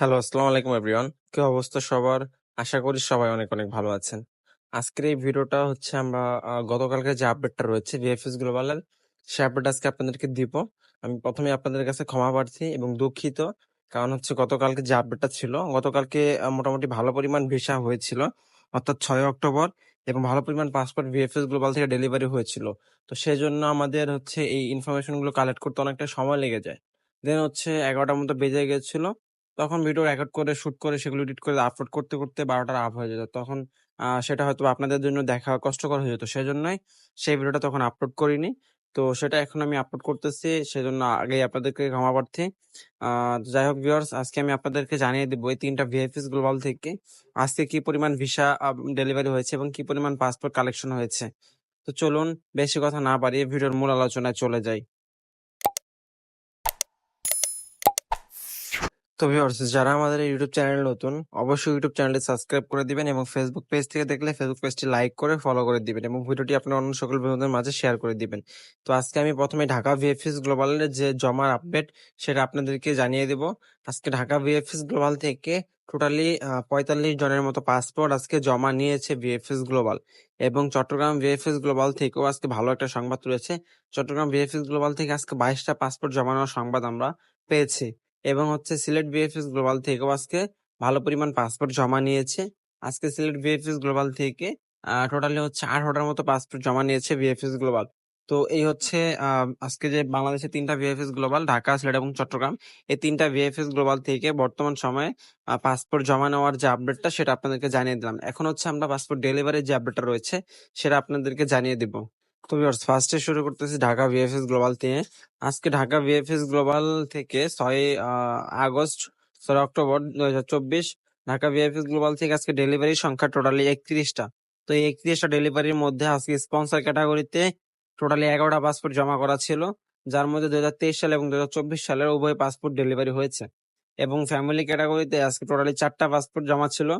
Hello, আসসালামু আলাইকুম everyone. কি অবস্থা সবার? আশা করি সবাই অনেক, অনেক ভালো আছেন। আজকের এই ভিডিওটা হচ্ছে আমরা গতকালকে যে আপডেটটা রয়েছে VFS গ্লোবালের, সে আপডেট আজকে আপনাদেরকে দিব। আমি ১ম এই আপনাদের কাছে ক্ষমা প্রার্থী এবং দুঃখিত। কারণ হচ্ছে গতকালকে যে আপডেটটা ছিল, গতকালকে মোটামুটি ভালো পরিমাণ ভিসা হয়েছিল। অর্থাৎ ছয় অক্টোবর এবং ভালো পরিমাণ পাসপোর্ট VFS গ্লোবাল থেকে ডেলিভারি হয়েছিল। তো সেই জন্য আমাদের হচ্ছে এই ইনফরমেশনগুলো কালেক্ট করতে অনেকটা সময় লেগে যায়। দেন হচ্ছে ১১টার মতো বেজে গেছিল। তখন ভিডিও রেকর্ড করে, শুট করে সেগুলো এডিট করে আপলোড করতে, করতে ১২টার আপ হয়ে যেত। তখন সেটা হয়তোবা আপনাদের জন্য দেখা কষ্টকর হয়ে যেত। সেজন্যই সেই ভিডিওটা তখন আপলোড করিনি। তো সেটা এখন আমি আপলোড করতেছি। সেজন্য আগেই আপনাদেরকে ক্ষমা প্রার্থী। যাই হোক ভিউয়ার্স আজকে আমি আপনাদেরকে জানিয়ে দিব এই ৩ টা VFS গ্লোবাল থেকে আজকে কি পরিমাণ ভিসা ডেলিভারি হয়েছে এবং কি পরিমাণ পাসপোর্ট কালেকশন হয়েছে। তো চলুন বেশি কথা না বাড়িয়ে ভিডিওর মূল আলোচনায় চলে যাই। তো ভিউয়ার্স যারা আমাদের ইউটিউব চ্যানেল নতুন, অবশ্যই ইউটিউব চ্যানেলটি সাবস্ক্রাইব করে দিবেন এবং ফেসবুক পেজ থেকে দেখলে ফেসবুক পেজটি লাইক করে ফলো করে দিবেন এবং ভিডিওটি আপনার অন্য সকল বন্ধুদের মাঝে শেয়ার করে দিবেন। তো আজকে আমি প্রথমে ঢাকা VFS গ্লোবালের যে জমার আপডেট সেটা আপনাদেরকে জানিয়ে দেব। আজকে ঢাকা VFS গ্লোবাল থেকে টোটালি পঁয়তাল্লিশ জনের মতো পাসপোর্ট আজকে জমা নিয়েছে VFS গ্লোবাল এবং চট্টগ্রাম ভিএফএস গ্লোবাল থেকেও আজকে ভালো একটা সংবাদ রয়েছে। চট্টগ্রাম ভিএফএস গ্লোবাল থেকে আজকে বাইশটা পাসপোর্ট জমা নেওয়ার সংবাদ আমরা পেয়েছি। এবং হচ্ছে সিলেট VFS গ্লোবাল থেকেও আজকে ভালো পরিমাণ পাসপোর্ট জমা নিয়েছে। আজকে সিলেট VFS গ্লোবাল থেকে টোটালি হচ্ছে ১৮ টার মতো পাসপোর্ট জমা নিয়েছে VFS গ্লোবাল। তো এই হচ্ছে আজকে যে বাংলাদেশের ৩ টা VFS গ্লোবাল ঢাকা, সিলেট এবং চট্টগ্রাম এই ৩ টা VFS গ্লোবাল থেকে বর্তমান সময়ে পাসপোর্ট জমা নেওয়ার যে আপডেটটা সেটা আপনাদেরকে জানিয়ে দিলাম। এখন হচ্ছে আমরা পাসপোর্ট ডেলিভারির যে আপডেটটা রয়েছে সেটা আপনাদেরকে জানিয়ে দিব। তো ভিউয়ার্স ফার্স্টে শুরু করতেছি ঢাকা VFS গ্লোবাল দিয়ে। আজকে ঢাকা VFS গ্লোবাল থেকে ৬ আ August, ৬ October ২০২৪ Dhaka VFS global থেকে আজকে ডেলিভারির সংখ্যা টোটালি ৩১ টা। তো এই ৩১ টা ডেলিভারির মধ্যে আজকে স্পন্সর ক্যাটাগরিতে টোটালি ১১ টা পাসপোর্ট জমা করা ছিল। যার মধ্যে ২০২৩ সালে এবং ২০২৪ সালের উভয় পাসপোর্ট ডেলিভারি হয়েছে। এবং ফ্যামিলি ক্যাটাগরিতে আজকে টোটালি চারটা পাসপোর্ট জমা ছিল।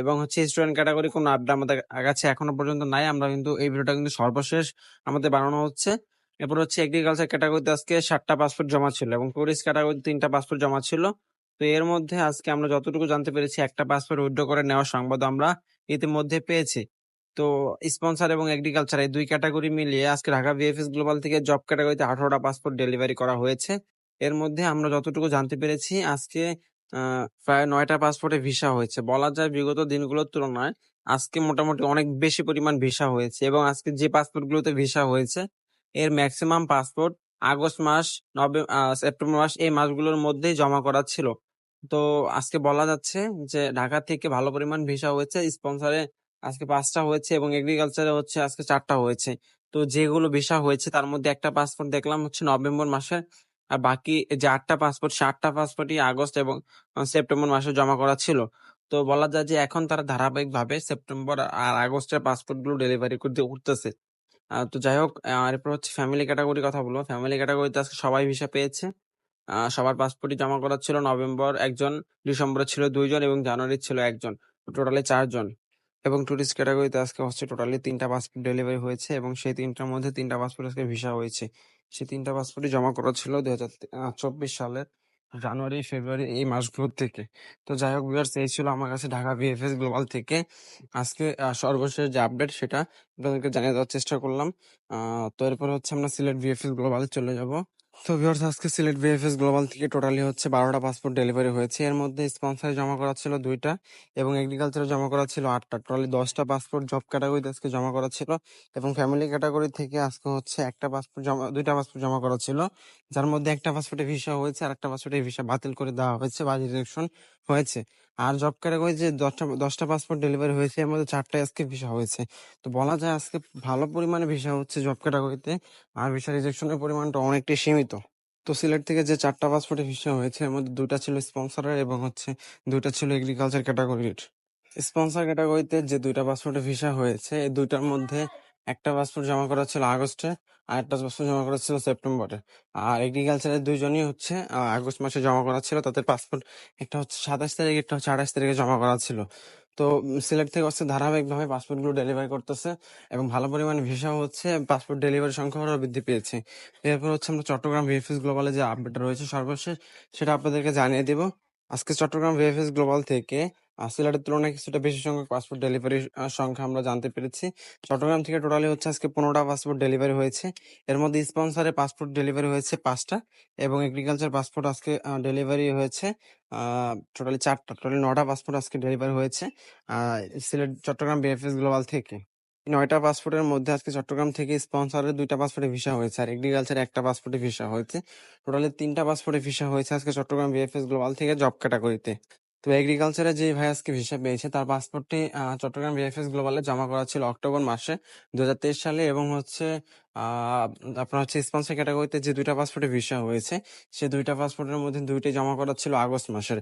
এবং হচ্ছে স্টুডেন্ট ক্যাটাগরি কোনো আপডেট আমাদের কাছে এখনও পর্যন্ত নাই। আমরা কিন্তু এই ভিডিওটা কিন্তু সর্বশেষ আমাদের বানানো হচ্ছে। এরপর হচ্ছে এগ্রিকালচার ক্যাটাগরিতে আজকে সাতটা পাসপোর্ট জমা ছিল এবং টুরিস্ট ক্যাটাগরিতে তিনটা পাসপোর্ট জমা ছিল। তো এর মধ্যে আজকে আমরা যতটুকু জানতে পেরেছি, একটা পাসপোর্ট উইথড্র করে নেওয়ার সংবাদ আমরা ইতিমধ্যে পেয়েছি। তো স্পন্সর এবং এগ্রিকালচার এই দুই ক্যাটাগরি মিলিয়ে আজকে ঢাকা VFS গ্লোবাল থেকে জব ক্যাটাগরিতে আঠারোটা পাসপোর্ট ডেলিভারি করা হয়েছে। এর মধ্যে আমরা যতটুকু জানতে পেরেছি, আজকে প্রায় ৯ টা পাসপোর্টে ভিসা হয়েছে। বলা যায় বিগত দিনগুলোর তুলনায় আজকে মোটামুটি অনেক বেশি পরিমাণ ভিসা হয়েছে এবং আজকে যে পাসপোর্টগুলোতে ভিসা হয়েছে এর ম্যাক্সিমাম পাসপোর্ট আগস্ট মাস, নভে আ সেপ্টেম্বর মাস এই মাসগুলোর মধ্যেই জমা করা ছিল। তো আজকে বলা যাচ্ছে যে ঢাকা থেকে ভালো পরিমাণ ভিসা হয়েছে। স্পন্সরে আজকে ৫ টা হয়েছে এবং এগ্রিকালচারে হচ্ছে আজকে ৪ টা হয়েছে। তো যেগুলো ভিসা হয়েছে তার মধ্যে একটা পাসপোর্ট দেখলাম হচ্ছে নভেম্বর মাসের। আর বাকি যে আটটা পাসপোর্ট সে ৮ টা পাসপোর্টই আগস্ট এবং সেপ্টেম্বর মাসে জমা করা ছিল। তো বলা যায় যে এখন তারা ধারাবাহিকভাবে সেপ্টেম্বর আর আগস্টের পাসপোর্টগুলো ডেলিভারি করতে উঠতেছে। তো যাই হোক এরপর হচ্ছে ফ্যামিলি ক্যাটাগরির কথা বলব। ফ্যামিলি ক্যাটাগরিতে আজকে সবাই ভিসা পেয়েছে। সবার পাসপোর্টই জমা করা ছিল নভেম্বর ১ জন, ডিসেম্বরে ছিল ২ জন এবং জানুয়ারির ছিল ১ জন। টোটালি ৪ জন। এবং টুরিস্ট ক্যাটাগরিতে আজকে হচ্ছে টোটালি ৩ টা পাসপোর্ট ডেলিভারি হয়েছে এবং সেই ৩ টার মধ্যে তিনটা পাসপোর্ট আজকে ভিসা হয়েছে। সেই তিনটা পাসপোর্টই জমা করা ছিল ২০২৪ সালের জানুয়ারি, ফেব্রুয়ারি এই মাসগুলোর থেকে। তো যাই হোক ভিউয়ার্স এই ছিল আমার কাছে ঢাকা VFS গ্লোবাল থেকে আজকে সর্বশেষ যে আপডেট সেটা আপনাদেরকে জানিয়ে দেওয়ার চেষ্টা করলাম। তো এরপর হচ্ছে আমরা সিলেট VFS গ্লোবালে চলে যাব। তো ভিউয়ার্স আজকে সিলেট VFS গ্লোবাল থেকে টোটালি হচ্ছে বারোটা পাসপোর্ট ডেলিভারি হয়েছে। এর মধ্যে স্পন্সারে জমা করা ছিল দুইটা এবং এগ্রিকালচারে জমা করা ছিল আটটা টোটালি দশটা পাসপোর্ট জব ক্যাটাগরিতে আজকে জমা করা ছিল এবং ফ্যামিলি ক্যাটাগরি থেকে আজকে হচ্ছে একটা পাসপোর্ট জমা, দুইটা পাসপোর্ট জমা করা ছিল। যার মধ্যে একটা পাসপোর্টে ভিসা হয়েছে আর একটা পাসপোর্টে ভিসা বাতিল করে দেওয়া হয়েছে বা রিজেকশন হয়েছে। আর জব ক্যাটাগরি যে ১০ টা ১০ টা পাসপোর্ট ডেলিভারি হয়েছে, এর মধ্যে ৪ টাই আজকে ভিসা হয়েছে। তো বলা যায় আজকে ভালো পরিমাণে ভিসা হচ্ছে জব ক্যাটাগরিতে। আর ভিসা রিজেকশনের পরিমাণটা অনেকটাই সীমিত। তো সিলেট থেকে যে ৪ টা পাসপোর্টে ভিসা হয়েছে, এর মধ্যে ২ টা ছিল স্পন্সরের এবং হচ্ছে ২ টা ছিল এগ্রিকালচার ক্যাটাগরির। স্পন্সর ক্যাটাগরিতে যে ২ টা পাসপোর্টে ভিসা হয়েছে, এই দুইটার মধ্যে একটা পাসপোর্ট জমা করা ছিল আগস্টে, আর একটা পাসপোর্ট জমা করা ছিল সেপ্টেম্বরে। আর এগ্রিকালচারের ২ জনই হচ্ছে আগস্ট মাসে জমা করা ছিল। তাদের পাসপোর্ট একটা হচ্ছে ২৭ তারিখ, একটা হচ্ছে ২৮ তারিখে জমা করা ছিল। তো সিলেট থেকে হচ্ছে ধারাবাহিকভাবে পাসপোর্টগুলো ডেলিভারি করতেছে এবং ভালো পরিমাণে ভিসা হচ্ছে, পাসপোর্ট ডেলিভারি সংখ্যাও আরও বৃদ্ধি পেয়েছে। এরপর হচ্ছে আমরা চট্টগ্রাম ভিএফএস গ্লোবালে যে আপডেটটা রয়েছে সর্বশেষ সেটা আপনাদেরকে জানিয়ে দিব। আজকে চট্টগ্রাম ভিএফএস গ্লোবাল থেকে সিলেটের তুলনায় কিছুটা বেশি সংখ্যক পাসপোর্ট ডেলিভারির সংখ্যা আমরা জানতে পেরেছি। চট্টগ্রাম থেকে টোটালি হচ্ছে আজকে পনেরোটা পাসপোর্ট ডেলিভারি হয়েছে। এর মধ্যে স্পন্সরে পাসপোর্ট ডেলিভারি হয়েছে পাঁচটা এবং এগ্রিকালচার পাসপোর্ট আজকে ডেলিভারি হয়েছে টোটালি চারটা, টোটালি নটা পাসপোর্ট আজকে ডেলিভারি হয়েছে সিলেট, চট্টগ্রাম বিএফএস গ্লোবাল থেকে। নয়টা পাসপোর্টের মধ্যে আজকে চট্টগ্রাম থেকে স্পন্সরের দুইটা পাসপোর্টে ভিসা হয়েছে আর এগ্রিকালচার একটা পাসপোর্টে ভিসা হয়েছে। টোটালি তিনটা পাসপোর্টে ভিসা হয়েছে আজকে চট্টগ্রাম বিএফএস গ্লোবাল থেকে জব ক্যাটাগরিতে তো এগ্রিকালচারে যে ভাই আজকে ভিসা পেয়েছে, তার পাসপোর্টটি চট্টগ্রাম বিএফএস গ্লোবালে জমা করা ছিল অক্টোবর মাসে দু হাজার তেইশ সালে এবং হচ্ছে আপনার হচ্ছে স্পন্সর ক্যাটাগরিতে যে দুইটা পাসপোর্টে ভিসা হয়েছে, সে দুইটা পাসপোর্টের মধ্যে দুইটাই জমা করা ছিল আগস্ট মাসের।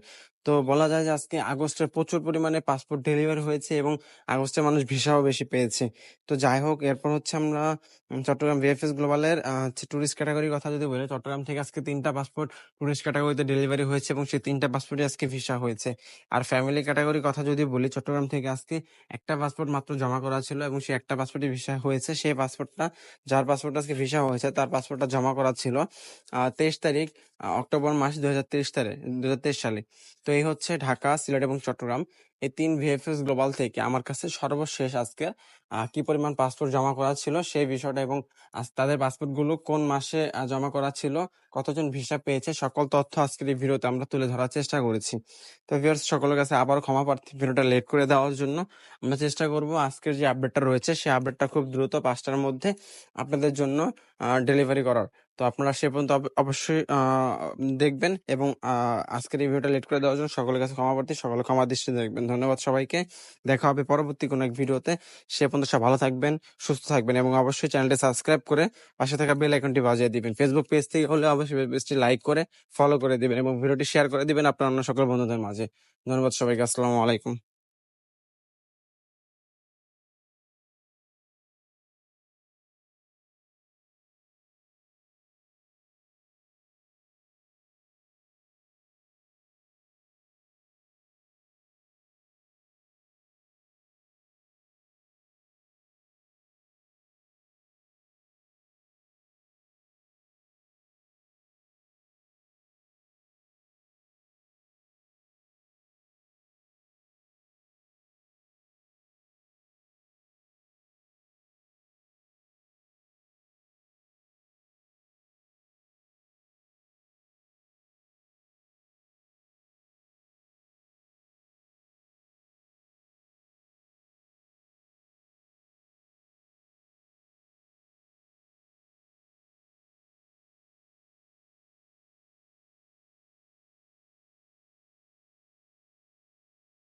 তো বলা যায় যে আজকে আগস্টে প্রচুর পরিমাণে পাসপোর্ট ডেলিভারি হয়েছে এবং আগস্টে মানুষ ভিসাও বেশি পেয়েছে। তো যাই হোক, এরপর হচ্ছে আমরা চট্টগ্রাম ভিএফএস গ্লোবালের হচ্ছে টুরিস্ট ক্যাটাগরির কথা যদি বলি, চট্টগ্রাম থেকে আজকে তিনটা পাসপোর্ট টুরিস্ট ক্যাটাগরিতে ডেলিভারি হয়েছে এবং সেই তিনটা পাসপোর্টে আজকে ভিসা হয়েছে। আর ফ্যামিলি ক্যাটাগরির কথা যদি বলি, চট্টগ্রাম থেকে আজকে একটা পাসপোর্ট মাত্র জমা করা ছিল এবং সেই একটা পাসপোর্টে ভিসা হয়েছে। সেই পাসপোর্টটা যার পাসপোর্ট আজকে ভিসা হয়েছে, তার পাসপোর্টটা জমা করা ছিল তেইশ তারিখ অক্টোবর মাস দুই হাজার তেইশ তারিখ, দুই হাজার তেইশ সালে। তো এই হচ্ছে ঢাকা, সিলেট এবং চট্টগ্রাম। এই তিন ভিএফএস গ্লোবাল থেকে আমার কাছে সর্বশেষ আজকে কি পরিমাণ পাসপোর্ট জমা করা ছিল সেই বিষয়টা এবং তাদের পাসপোর্টগুলো কোন মাসে জমা করা ছিল, কতজন ভিসা পেয়েছে, সকল তথ্য আজকের এই ভিডিওতে আমরা তুলে ধরার চেষ্টা করেছি। তো ভিউয়ার্স সকলের কাছে আবার ক্ষমা প্রার্থী ভিডিওটা লেট করে দেওয়ার জন্য আমরা চেষ্টা করব আজকের যে আপডেটটা রয়েছে, সেই আপডেটটা খুব দ্রুত পাঁচটার মধ্যে আপনাদের জন্য ডেলিভারি করার। তো আপনারা সে পর্যন্ত অবশ্যই দেখবেন এবং আজকের এই ভিডিওটা লেট করে দেওয়ার জন্য সকলের কাছে ক্ষমা প্রার্থী, সকলে ক্ষমা দৃষ্টি দেখবেন। ধন্যবাদ সবাইকে। দেখা হবে পরবর্তী কোনো এক ভিডিওতে। সে পর্যন্ত সব ভালো থাকবেন, সুস্থ থাকবেন এবং অবশ্যই চ্যানেলটি সাবস্ক্রাইব করে পাশে থাকা বেল আইকনটি বাজিয়ে দিবেন। ফেসবুক পেজ থেকে হলে অবশ্যই পেজটি লাইক করে ফলো করে দিবেন এবং ভিডিওটি শেয়ার করে দিবেন আপনার অন্য সকল বন্ধুদের মাঝে। ধন্যবাদ সবাইকে। আসসালামু আলাইকুম।